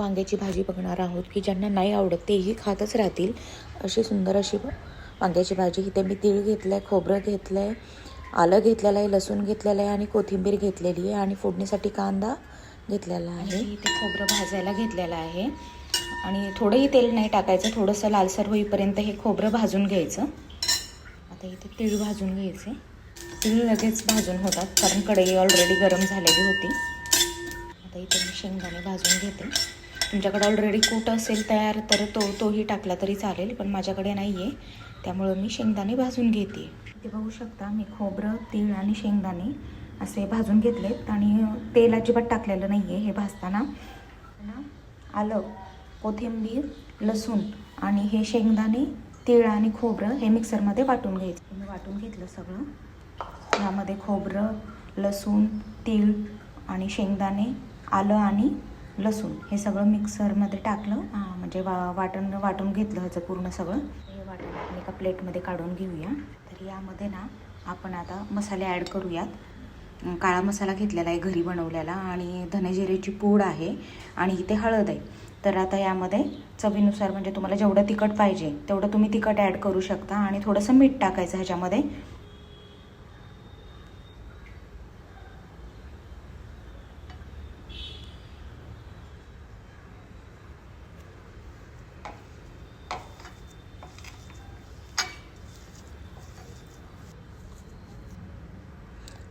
वांग्याची भाजी बघणार आहोत की ज्यांना नाही आवडत तेही खातच राहतील. अशी सुंदर अशी वांग्याची भाजी. इथे मी तीळ घेतलं आहे खोबरं घेतलं आहे आलं घेतलेलं आहे लसूण घेतलेलं आहे आणि कोथिंबीर घेतलेली आहे आणि फोडणीसाठी कांदा घेतलेला आहे. इथे खोबरं भाजायला घेतलेलं आहे. आणि थोडंही तेल नाही टाकायचं थोडंसं लालसर होईपर्यंत हे खोबरं भाजून घ्यायचं. आता इथे तीळ भाजून घ्यायचे. तीळ लगेच भाजून होतात कारण कढई ऑलरेडी गरम झालेली होती. आता इथे मी शेंगदाणे भाजून घेते. तुमच्याकडे ऑलरेडी कूट असेल तयार तर तो तोही टाकला तरी चालेल पण माझ्याकडे नाही आहे त्यामुळं मी शेंगदाणे भाजून घेते. इथे बघू शकता मी खोबरं तीळ आणि शेंगदाणे असे भाजून घेतलेत. आणि तेल अजिबात टाकलेलं नाही आहे हे भाजताना. आलं कोथिंबीर लसूण आणि हे शेंगदाणे तीळ आणि खोबरं हे मिक्सरमध्ये वाटून घ्यायचं. मी वाटून घेतलं सगळं. यामध्ये खोबरं लसूण तीळ आणि शेंगदाणे आलं आणि लसूण हे सगळं मिक्सरमध्ये टाकलं हां म्हणजे वा वाटण वाटून घेतलं ह्याचं पूर्ण सगळं. हे वाटण आपण एका प्लेटमध्ये काढून घेऊया. तर यामध्ये ना आपण आता मसाले ॲड करूयात. काळा मसाला घेतलेला आहे घरी बनवलेला आणि धनेजिरेची पूड आहे आणि इथे हळद आहे. तर आता यामध्ये चवीनुसार म्हणजे तुम्हाला जेवढं तिखट पाहिजे तेवढं तुम्ही तिखट ॲड करू शकता आणि थोडंसं मीठ टाकायचं ह्याच्यामध्ये.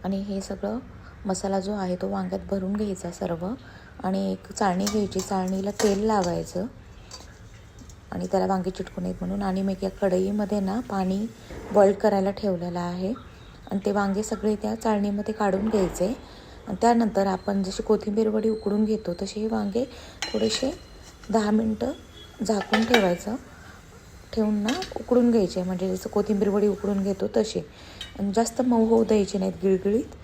आणि हे सगळं मसाला जो आहे तो वांग्यात भरून घ्यायचा सर्व. आणि एक चाळणी घ्यायची. चाळणीला तेल लावायचं. आणि त्याला वांगे चिटकून येत म्हणून. आणि मग या कढईमध्ये ना पाणी बॉईल करायला ठेवलेलं आहे. आणि ते वांगे सगळे त्या चाळणीमध्ये काढून घ्यायचे. आणि त्यानंतर आपण जशी कोथिंबीर वडी उकडून घेतो तसे हे वांगे थोडेसे दहा मिनटं झाकून ठेवायचं. ठेवून ना उकडून घ्यायचे. म्हणजे जसं कोथिंबीर वडी उकडून घेतो तसे. आणि जास्त मऊ होऊ द्यायचे नाहीत गिळगिळीत.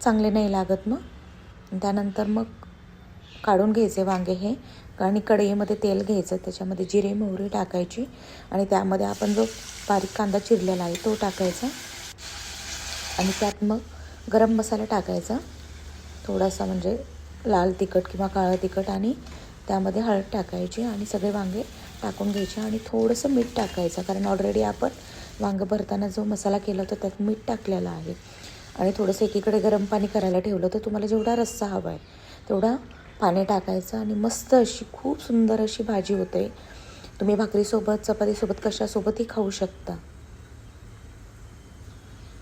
चांगले नाही लागत मग. त्यानंतर मग काढून घ्यायचे वांगे हे. आणि कढईमध्ये तेल घ्यायचं त्याच्यामध्ये जिरे मोहरी टाकायची. आणि त्यामध्ये आपण जो बारीक कांदा चिरलेला आहे तो टाकायचा. आणि त्यात मग गरम मसाला टाकायचा. थोडासा म्हणजे लाल तिखट किंवा काळं तिखट आणि त्यामध्ये हळद टाकायची. आणि सगळे वांगे टाकून घ्यायचे आणि थोडंसं मीठ टाकायचं. कारण ऑलरेडी आपण वांगं भरताना जो मसाला केला होता त्यात मीठ टाकलेलं आहे. आणि थोडंसं एकीकडे गरम पाणी करायला ठेवलं तर तुम्हाला जेवढा रस्सा हवा आहे तेवढा पाणी टाकायचं आणि मस्त अशी खूप सुंदर अशी भाजी होते. तुम्ही भाकरीसोबत चपातीसोबत कशासोबतही खाऊ शकता.